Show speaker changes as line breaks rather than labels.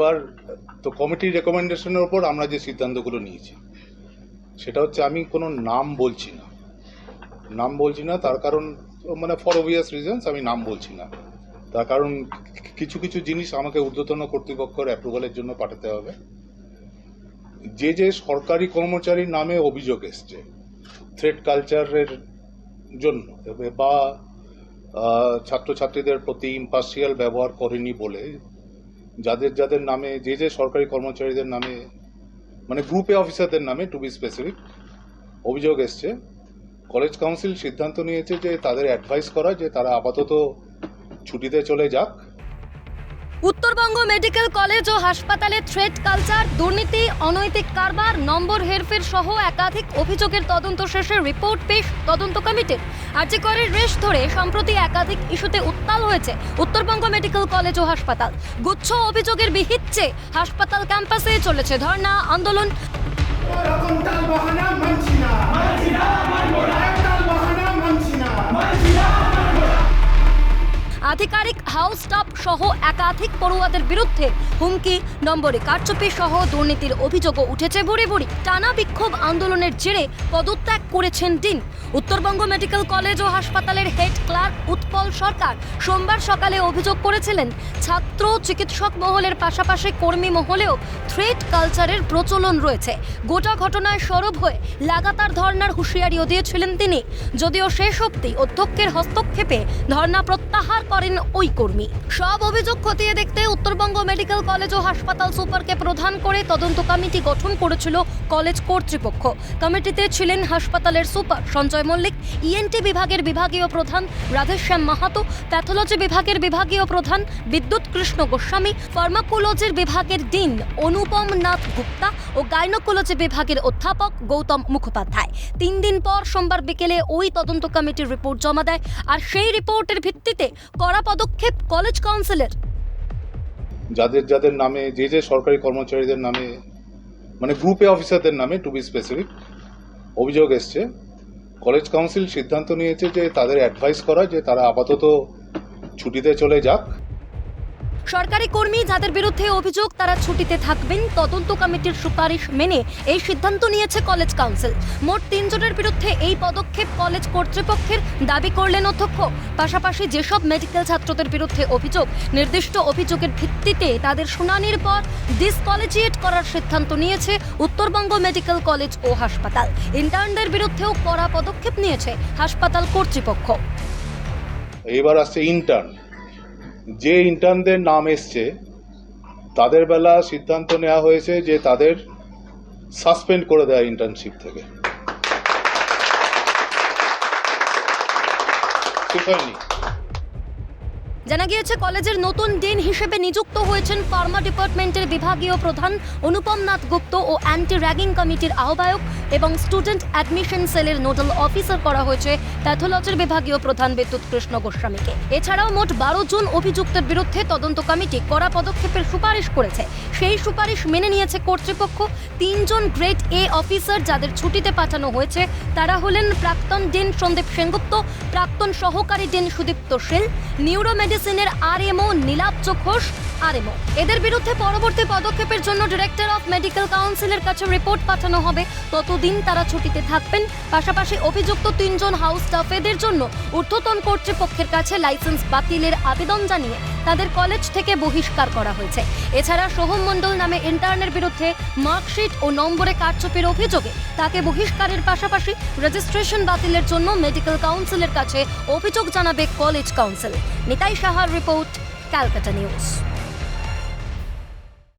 এবার তো কমিটির রেকমেন্ডেশনের উপর আমরা যে সিদ্ধান্তগুলো নিয়েছি, সেটা হচ্ছে আমি কোনো নাম বলছি না। নাম বলছি না, তার কারণ মানে ফর অবভিয়াস রিজনস আমি নাম বলছি না। তার কারণ, কিছু কিছু জিনিস আমাকে ঊর্ধ্বতন কর্তৃপক্ষের অ্যাপ্রুভালের জন্য পাঠাতে হবে। যে যে সরকারি কর্মচারীর নামে অভিযোগ এসছে থ্রেড কালচারের জন্য, বা ছাত্রছাত্রীদের প্রতি ইম্পার্সিয়াল ব্যবহার করেনি বলে যাদের যাদের নামে, যে যে সরকারি কর্মচারীদের নামে মানে গ্রুপে অফিসারদের নামে টু বি স্পেসিফিক অভিযোগ এসছে। কলেজ কাউন্সিল সিদ্ধান্ত নিয়েছে যে তাদের অ্যাডভাইস করা যে তারা আপাতত ছুটিতে চলে যাক।
উত্তরবঙ্গ মেডিকেল কলেজ ও হাসপাতালে থ্রেড কালচার, দুর্নীতি, অনৈতিক কারবার, নম্বর হেরফের সহ একাধিক অভিযোগের তদন্ত শেষে রিপোর্ট পেশ তদন্ত কমিটির আর্যকরের রেশ ধরে সম্প্রতি একাধিক ইস্যুতে উত্তাল হয়েছে উত্তরবঙ্গ মেডিকেল কলেজ ও হাসপাতাল। গুচ্ছ অভিযোগের বিহিচ্ছে হাসপাতাল ক্যাম্পাসে চলেছে ধর্ণা আন্দোলন। আধিকারিক হাউস স্টাফ সহ একাধিক পড়ুয়াদের বিরুদ্ধে হুমকি, নম্বরে কারচুপি সহ দুর্নীতির অভিযোগও উঠেছে বুড়ি বুড়ি টানা বিক্ষোভ আন্দোলনের জেরে পদত্যাগ করেছেন ডিন। উত্তরবঙ্গ মেডিকেল কলেজ ও হাসপাতালের হেড ক্লার্ক উৎপল সরকার সোমবার সকালে অভিযোগ করেছিলেন, ছাত্র চিকিৎসক মহলের পাশাপাশি কর্মী মহলেও থ্রেড কালচারের প্রচলন রয়েছে। গোটা ঘটনায় সরব হয়ে লাগাতার ধর্নার হুঁশিয়ারিও দিয়েছিলেন তিনি। যদিও শেষ অবধি অধ্যক্ষের হস্তক্ষেপে ধর্না প্রত্যাহার করেন ওই কর্মী। সব অভিযোগ খতিয়ে দেখতে উত্তরবঙ্গ মেডিকেল কলেজ ও হাসপাতাল সুপারকে প্রধান করে তদন্ত কমিটি গঠন করেছিল কলেজ কর্তৃপক্ষ। কমিটিতে ছিলেন হাসপাতালের সুপার সঞ্জয় মল্লিক ইএনটি বিভাগের বিভাগীয় প্রধান রাধেশ্যাম মাহাতো, প্যাথোলজি বিভাগের বিভাগীয় প্রধান বিদ্যুৎ কৃষ্ণ গোস্বামী, ফার্মাকোলজির বিভাগের ডিন অনুপম নাথ গুপ্তা ও গাইনোকোলজি বিভাগের অধ্যাপক গৌতম মুখোপাধ্যায়। তিন দিন পর সোমবার বিকেলে ওই তদন্ত কমিটির রিপোর্ট জমা দেয় আর সেই রিপোর্টের ভিত্তিতে কড়া পদক্ষেপ কলেজ কাউন্সিলের।
যাদের যাদের নামে, যে যে সরকারি কর্মচারীদের নামে মানে গ্রুপে অফিসারদের নামে টু বি স্পেসিফিক অভিযোগ এসছে। কলেজ কাউন্সিল সিদ্ধান্ত নিয়েছে যে তাদের অ্যাডভাইস করা, যে তারা আপাতত ছুটিতে চলে যাক।
সরকারি কর্মী যাদের বিরুদ্ধে অভিযোগ, তারা ছুটিতে থাকবেন। তদন্ত কমিটির সুপারিশ মেনে এই সিদ্ধান্ত নিয়েছে কলেজ কাউন্সিল। মোট তিনজনের বিরুদ্ধে এই পদক্ষেপ কলেজ কর্তৃপক্ষের দাবি করলেন অধ্যক্ষ। পাশাপাশি যেসব মেডিকেল ছাত্রদের বিরুদ্ধে অভিযোগ, নির্দিষ্ট অভিযোগের ভিত্তিতে তাদের শুনানির পর ডিসকলেজিয়েট করার সিদ্ধান্ত নিয়েছে উত্তরবঙ্গ মেডিকেল কলেজ ও হাসপাতাল। ইন্টার্নদের বিরুদ্ধেও কড়া পদক্ষেপ নিয়েছে হাসপাতাল কর্তৃপক্ষ।
এবার আসছে ইন্টার্ন যে ইন্টার্নদের নাম এসছে, তাদের বেলা সিদ্ধান্ত নেওয়া হয়েছে যে তাদের সাসপেন্ড করে দেয় ইন্টার্নশিপ থেকে।
জানা গিয়েছে, কলেজের নতুন ডিন হিসেবে নিযুক্ত হয়েছেন ফার্মা ডিপার্টমেন্টের বিভাগীয় প্রধান অনুপম নাথ গুপ্ত ও অ্যান্টি র্যাগিং কমিটির আহ্বায়ক এবং স্টুডেন্ট অ্যাডমিশন সেলের নোডাল অফিসার করা হয়েছে প্যাথোলজির বিভাগীয় প্রধান বিদ্যুৎ কৃষ্ণ গোস্বামীকে। এছাড়াও মোট বারো জন অভিযুক্তের বিরুদ্ধে তদন্ত কমিটি কড়া পদক্ষেপের সুপারিশ করেছে। সেই সুপারিশ মেনে নিয়েছে কর্তৃপক্ষ। তিনজন গ্রেড এ অফিসার যাদের ছুটিতে পাঠানো হয়েছে তারা হলেন প্রাক্তন ডিন সন্দীপ সেনগুপ্ত, প্রাক্তন সহকারী ডিন সুদীপ্ত শীল নিউরো মেডিসিনের আরএমও নীলাব্জ ঘোষ আরএমও। এদের বিরুদ্ধে পরবর্তী পদক্ষেপের জন্য ডিরেক্টর অফ মেডিকেল কাউন্সিলের কাছে রিপোর্ট পাঠানো হবে। ততদিন তারা ছুটিতে থাকবেন। পাশাপাশি অভিযুক্ত তিনজন হাউস স্টাফেদের জন্য ঊর্ধ্বতন কর্তৃপক্ষের কাছে লাইসেন্স বাতিলের আবেদন জানিয়ে তাদের কলেজ থেকে বহিষ্কার করা হয়েছে। এছাড়া সোহম মণ্ডল নামে ইন্টার্নের বিরুদ্ধে মার্কশিট ও নম্বরে কারচুপির অভিযোগে তাকে বহিষ্কারের পাশাপাশি রেজিস্ট্রেশন বাতিলের জন্য মেডিকেল কাউন্সিলের কাছে অভিযোগ জানাবে কলেজ কাউন্সিল নিতাই সাহার রিপোর্ট, ক্যালকাটা নিউজ।